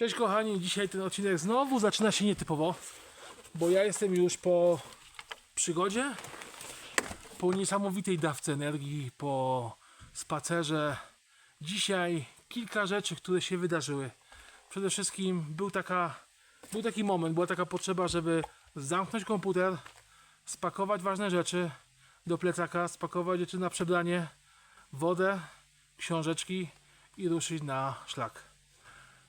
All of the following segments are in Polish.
Cześć kochani, dzisiaj ten odcinek znowu zaczyna się nietypowo, bo ja jestem już po przygodzie, po niesamowitej dawce energii, po spacerze. Dzisiaj kilka rzeczy, które się wydarzyły. Przede wszystkim był, taka, był taki moment, była taka potrzeba, żeby zamknąć komputer, spakować ważne rzeczy do plecaka, spakować rzeczy na przebranie, wodę, książeczki i ruszyć na szlak.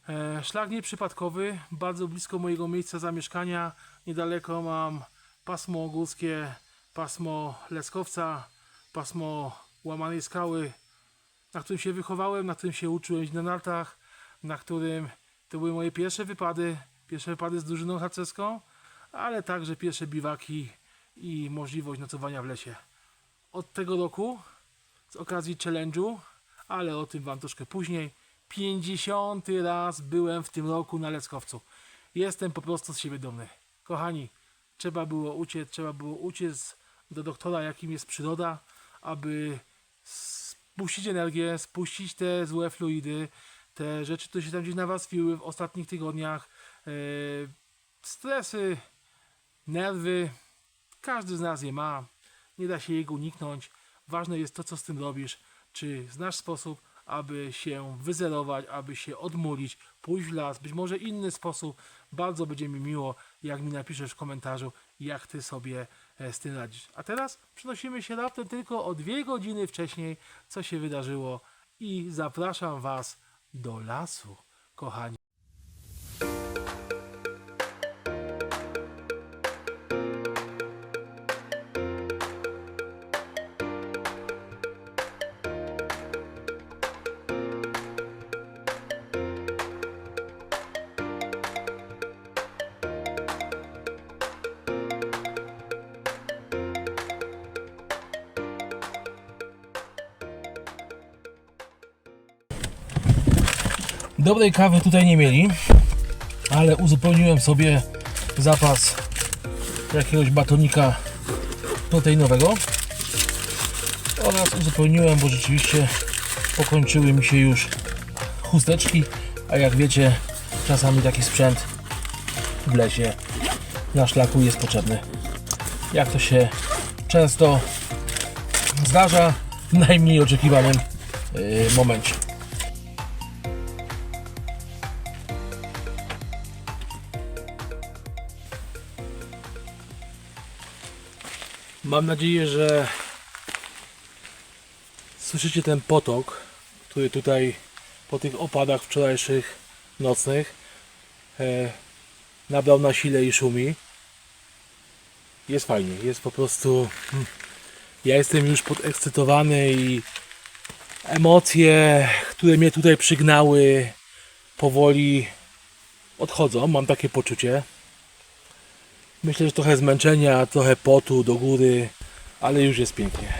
E, Szlak nieprzypadkowy, bardzo blisko mojego miejsca zamieszkania. Niedaleko mam pasmo górskie, pasmo Leskowca, pasmo Łamanej Skały, na którym się wychowałem, na którym się uczyłem na nartach, na którym to były moje pierwsze wypady, pierwsze wypady z drużyną harcerską, ale także pierwsze biwaki i możliwość nocowania w lesie. Od tego roku, z okazji challenge'u, ale o tym Wam troszkę później, 50 raz byłem w tym roku na Leckowcu. Jestem po prostu z siebie dumny. Kochani, trzeba było uciec, trzeba było uciec do doktora, jakim jest przyroda, aby spuścić energię, spuścić te złe fluidy, te rzeczy, które się tam gdzieś nawarstwiły w ostatnich tygodniach, e, stresy, nerwy, każdy z nas je ma, nie da się jego uniknąć. Ważne jest to, co z tym robisz, czy znasz sposób, aby się wyzerować, aby się odmulić, pójść w las, być może inny sposób. Bardzo będzie mi miło, jak mi napiszesz w komentarzu, jak ty sobie e, z tym radzisz. A teraz przenosimy się raptem tylko o dwie godziny wcześniej, co się wydarzyło i zapraszam was do lasu, kochani. Dobrej kawy tutaj nie mieli, ale uzupełniłem sobie zapas jakiegoś batonika proteinowego oraz uzupełniłem, bo rzeczywiście pokończyły mi się już chusteczki, a jak wiecie, czasami taki sprzęt w lesie na szlaku jest potrzebny. Jak to się często zdarza w najmniej oczekiwanym yy, momencie. Mam nadzieję, że słyszycie ten potok, który tutaj po tych opadach wczorajszych nocnych e, nabrał na sile i szumi. Jest fajnie, jest po prostu. hmm, Ja jestem już podekscytowany i emocje, które mnie tutaj przygnały, powoli odchodzą. Mam takie poczucie. Myślę, że trochę zmęczenia, trochę potu do góry, ale już jest pięknie.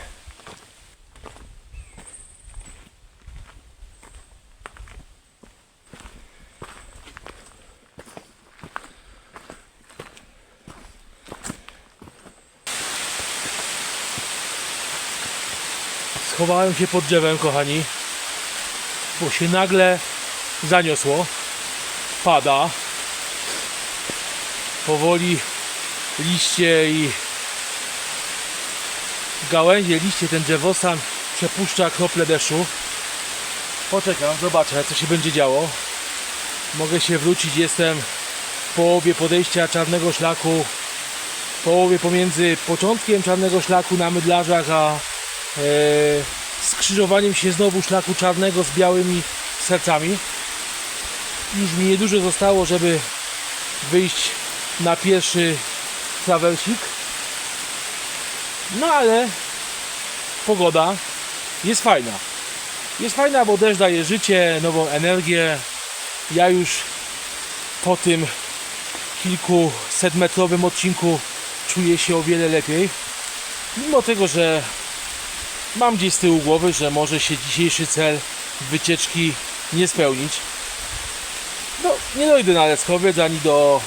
Schowałem się pod drzewem, kochani, bo się nagle zaniosło. Pada powoli liście i gałęzie, liście, ten drzewostan przepuszcza krople deszczu. Poczekam, zobaczę co się będzie działo. Mogę się wrócić, jestem w połowie podejścia czarnego szlaku, w połowie pomiędzy początkiem czarnego szlaku na mydlarzach, a e, skrzyżowaniem się znowu szlaku czarnego z białymi sercami. Już mi niedużo zostało, żeby wyjść na pierwszy trawelsik. No ale pogoda jest fajna. Jest fajna, bo deszcz daje życie, nową energię. Ja już po tym kilkusetmetrowym odcinku czuję się o wiele lepiej. Mimo tego, że mam gdzieś z tyłu głowy, że może się dzisiejszy cel wycieczki nie spełnić. No, nie dojdę na Leckowiec ani do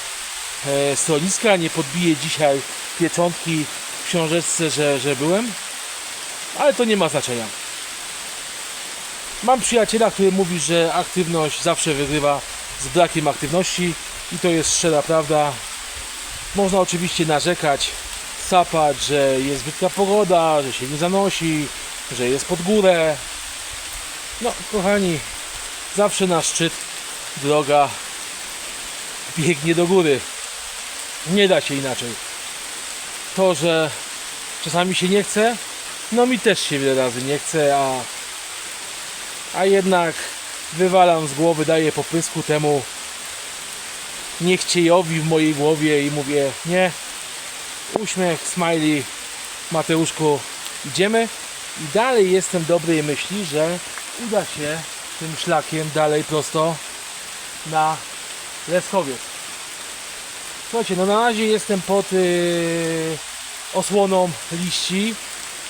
e, schroniska, nie podbiję dzisiaj pieczątki w książeczce, że, że byłem, ale to nie ma znaczenia. Mam przyjaciela, który mówi, że aktywność zawsze wygrywa z brakiem aktywności i to jest szczera prawda. Można oczywiście narzekać, sapać, że jest brzydka pogoda, że się nie zanosi, że jest pod górę. No, kochani, zawsze na szczyt droga biegnie do góry. Nie da się inaczej. To, że czasami się nie chce, no mi też się wiele razy nie chce, a, a jednak wywalam z głowy, daję popysku temu niechciejowi w mojej głowie i mówię nie, uśmiech, smiley, Mateuszku, idziemy i dalej jestem dobrej myśli, że uda się tym szlakiem dalej prosto na Leskowiec. Słuchajcie, no na razie jestem pod yy, osłoną liści,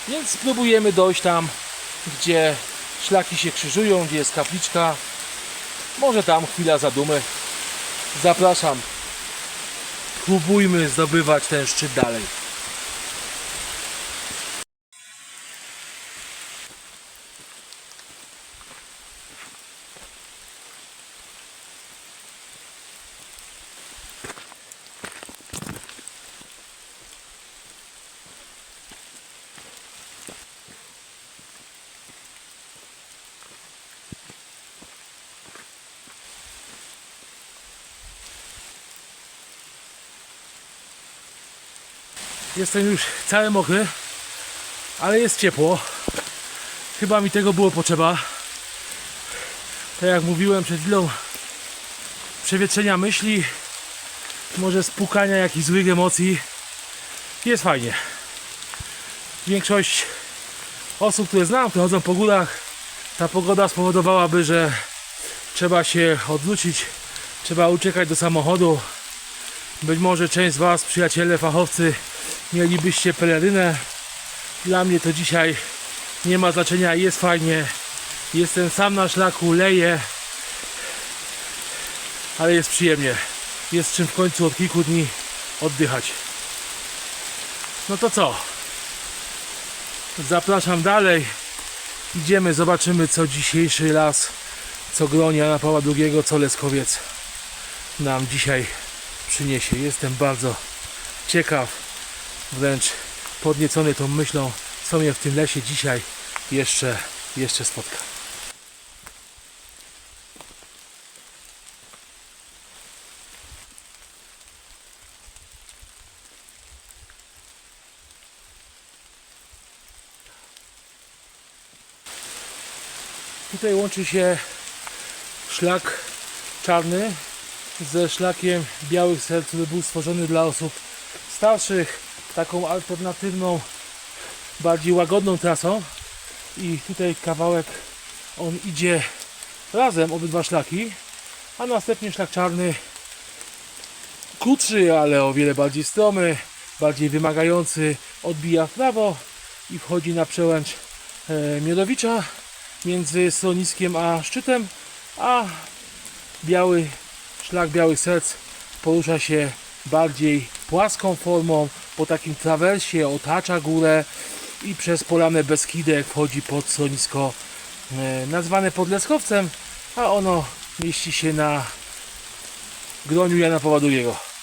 więc spróbujemy dojść tam, gdzie szlaki się krzyżują, gdzie jest kapliczka. Może tam chwila zadumy. Zapraszam. Próbujmy zdobywać ten szczyt dalej. Jestem już cały mokry, ale jest ciepło. Chyba mi tego było potrzeba. Tak jak mówiłem przed chwilą, przewietrzenia myśli, może spukania jakichś złych emocji. Jest fajnie. Większość osób, które znam, które chodzą po górach, ta pogoda spowodowałaby, że trzeba się odwrócić, trzeba uciekać do samochodu. Być może część z Was, przyjaciele, fachowcy, mielibyście pelerynę. Dla mnie to dzisiaj nie ma znaczenia, jest fajnie. Jestem sam na szlaku, leję, ale jest przyjemnie. Jest czym w końcu od kilku dni oddychać. No to co? Zapraszam dalej. Idziemy, zobaczymy co dzisiejszy las, co groń Jana Pawła II, co Leskowiec nam dzisiaj przyniesie. Jestem bardzo ciekaw, wręcz podniecony tą myślą, co mnie w tym lesie dzisiaj jeszcze, jeszcze spotka. Tutaj łączy się szlak czarny ze szlakiem białych serc, który był stworzony dla osób starszych, taką alternatywną, bardziej łagodną trasą. I tutaj kawałek on idzie razem, obydwa szlaki, a następnie szlak czarny, krótszy, ale o wiele bardziej stromy, bardziej wymagający, odbija w prawo i wchodzi na przełęcz e, Miodowicza między schroniskiem a szczytem, a biały szlak białych serc porusza się bardziej płaską formą, po takim trawersie otacza górę i przez polanę Beskidek wchodzi pod schronisko e, nazwane Podleskowcem, a ono mieści się na groniu Jana Pawła II.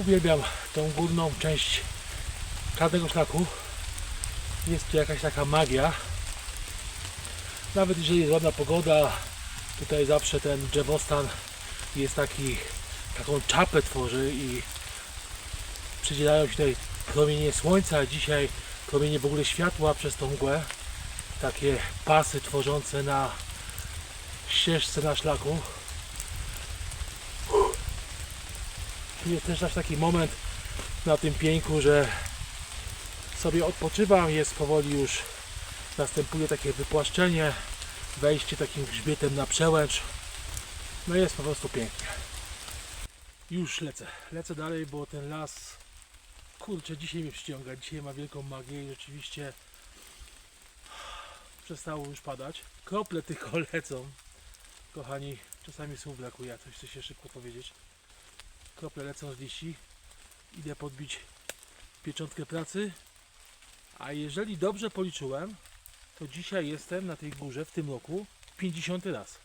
Uwielbiam tą górną część każdego szlaku. Jest tu jakaś taka magia. Nawet jeżeli jest ładna pogoda, tutaj zawsze ten drzewostan jest taki, taką czapę tworzy i przydzielają się tutaj promienie słońca, dzisiaj promienie w ogóle światła przez tą mgłę. Takie pasy tworzące na ścieżce na szlaku. Jest też aż taki moment na tym pieńku, że sobie odpoczywam, jest powoli już następuje takie wypłaszczenie, wejście takim grzbietem na przełęcz. No jest po prostu pięknie. Już lecę. Lecę dalej, bo ten las, kurczę, dzisiaj mnie przyciąga. Dzisiaj ma wielką magię i rzeczywiście przestało już padać. Krople tylko lecą. Kochani, czasami słów brakuje, coś chce się szybko powiedzieć. Krople lecą z liści. Idę podbić pieczątkę pracy. A jeżeli dobrze policzyłem, to dzisiaj jestem na tej górze w tym roku 50 raz.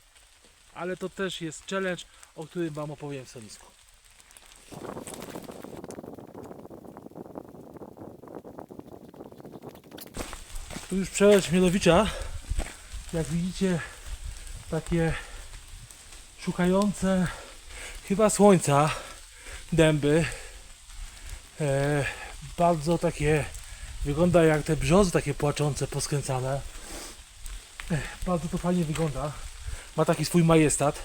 Ale to też jest challenge, o którym Wam opowiem w Sonisku. Tu już przełęcz Mielowicza. Jak widzicie, takie szukające chyba słońca dęby. E, bardzo takie wygląda jak te brzozy takie płaczące, poskręcane. E, bardzo to fajnie wygląda. Ma taki swój majestat.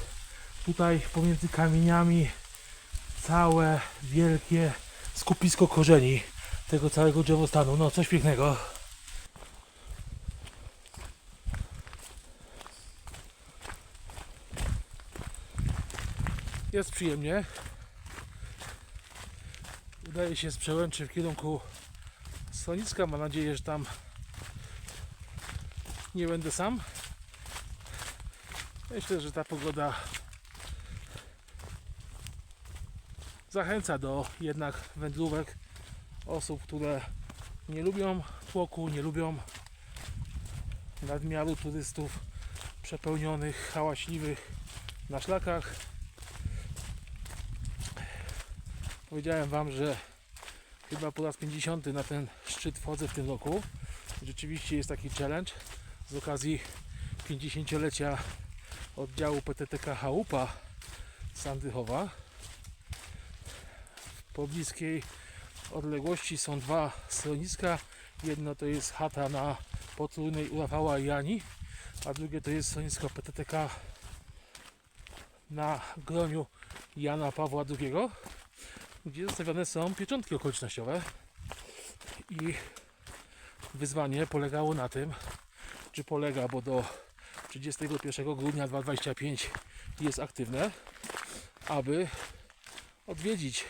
Tutaj pomiędzy kamieniami całe wielkie skupisko korzeni tego całego drzewostanu. No coś pięknego. Jest przyjemnie. Udaje się z przełęczy w kierunku Sonicka. Mam nadzieję, że tam nie będę sam. Myślę, że ta pogoda zachęca do jednak wędrówek osób, które nie lubią tłoku, nie lubią nadmiaru turystów przepełnionych, hałaśliwych na szlakach. Powiedziałem Wam, że chyba po raz 50 na ten szczyt wchodzę w tym roku. Rzeczywiście jest taki challenge z okazji 50-lecia oddziału PTTK Chałupa Sandychowa. W pobliskiej odległości są dwa schroniska. Jedno to jest chata na potrójnej u Rafała i Jani, a drugie to jest schronisko PTTK na groniu Jana Pawła II gdzie zostawione są pieczątki okolicznościowe. I wyzwanie polegało na tym, czy polega, bo do 31 grudnia 2025 jest aktywne, aby odwiedzić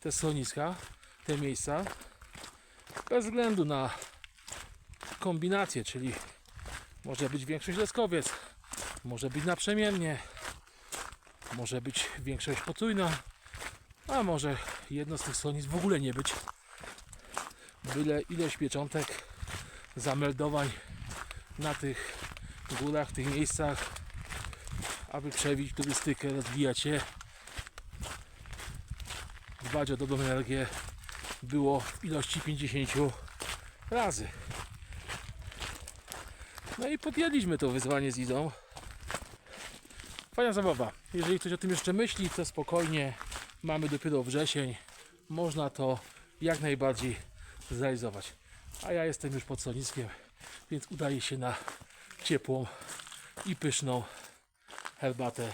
te schroniska, te miejsca bez względu na kombinację, czyli może być większość leskowiec, może być naprzemiennie, może być większość potrójna, a może jedno z tych schronisk w ogóle nie być. Byle ilość pieczątek, zameldowań na tych górach, tych miejscach, aby przebić turystykę, rozwijać się, dbać o dobrą energię, było w ilości 50 razy. No i podjęliśmy to wyzwanie z Izą. Fajna zabawa. Jeżeli ktoś o tym jeszcze myśli, to spokojnie mamy dopiero wrzesień. Można to jak najbardziej zrealizować. A ja jestem już pod Soniskiem, więc udaje się na ciepłą i pyszną herbatę.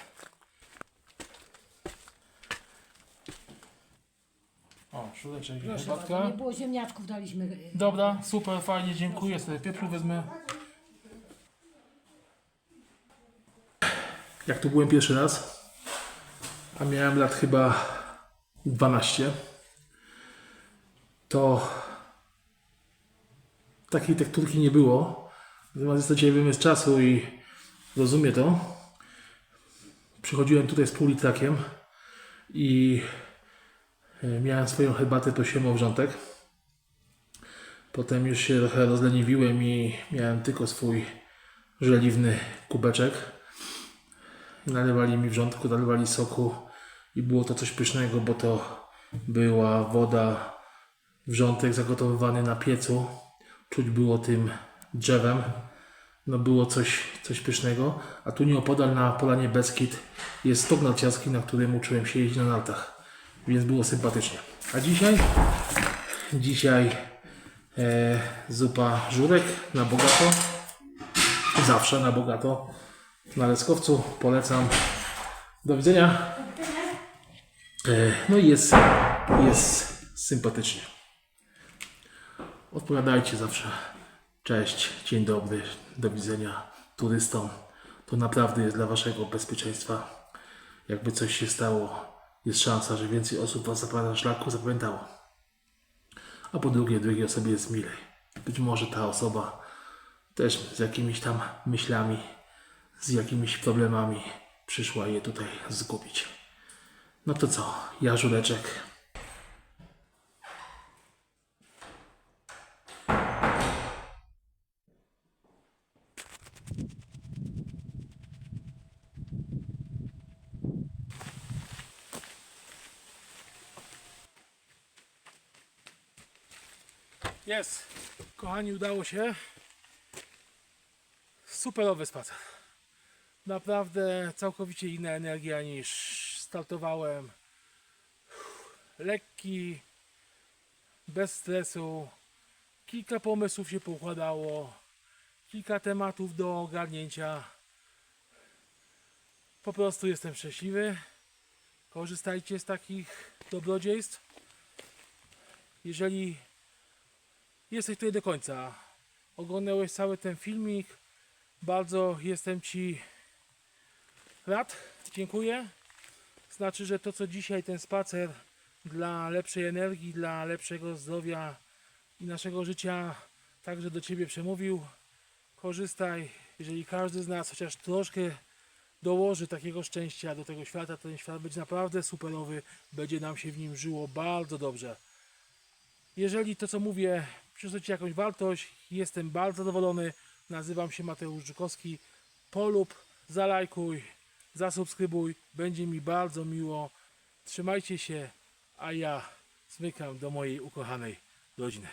O, szuleczek i Proszę herbatka. nie było ziemniaczków, daliśmy. y, Dobra, super, fajnie, dziękuję. Sobie pieprzu wezmę. Jak tu byłem pierwszy raz, a miałem lat chyba 12, to takiej tekturki nie było. Natomiast jest to dzisiaj wymysł czasu i rozumiem to. Przychodziłem tutaj z półlitrakiem i e, miałem swoją herbatę prosiłem o wrzątek. Potem już się trochę rozleniwiłem i miałem tylko swój żeliwny kubeczek. Nalewali mi wrzątku, nalewali soku i było to coś pysznego, bo to była woda, wrzątek zagotowywany na piecu. Czuć było tym drzewem. No było coś, coś pysznego. A tu nieopodal na Polanie Beskid jest stok narciarski, na którym uczyłem się jeździć na nartach. Więc było sympatycznie. A dzisiaj? Dzisiaj e, zupa żurek na bogato. Zawsze na bogato. Na Leskowcu polecam. Do widzenia. E, no i jest, jest sympatycznie. Odpowiadajcie zawsze Cześć, dzień dobry, do widzenia turystom. To naprawdę jest dla waszego bezpieczeństwa. Jakby coś się stało, jest szansa, że więcej osób was zapala na szlaku zapamiętało. A po drugie, drugiej osobie jest milej. Być może ta osoba też z jakimiś tam myślami, z jakimiś problemami przyszła je tutaj zgubić. No to co, ja żureczek. Jest. Kochani, udało się. Superowy spacer. Naprawdę całkowicie inna energia niż startowałem. Lekki, bez stresu. Kilka pomysłów się poukładało. Kilka tematów do ogarnięcia. Po prostu jestem szczęśliwy. Korzystajcie z takich dobrodziejstw. Jeżeli jesteś tutaj do końca, oglądałeś cały ten filmik, bardzo jestem Ci rad, dziękuję. Znaczy, że to co dzisiaj ten spacer dla lepszej energii, dla lepszego zdrowia i naszego życia także do Ciebie przemówił. Korzystaj, jeżeli każdy z nas chociaż troszkę dołoży takiego szczęścia do tego świata, to ten świat będzie naprawdę superowy, będzie nam się w nim żyło bardzo dobrze. Jeżeli to co mówię przyniosło Ci jakąś wartość, jestem bardzo zadowolony. Nazywam się Mateusz Żukowski. Polub, zalajkuj, zasubskrybuj. Będzie mi bardzo miło. Trzymajcie się, a ja zmykam do mojej ukochanej rodziny.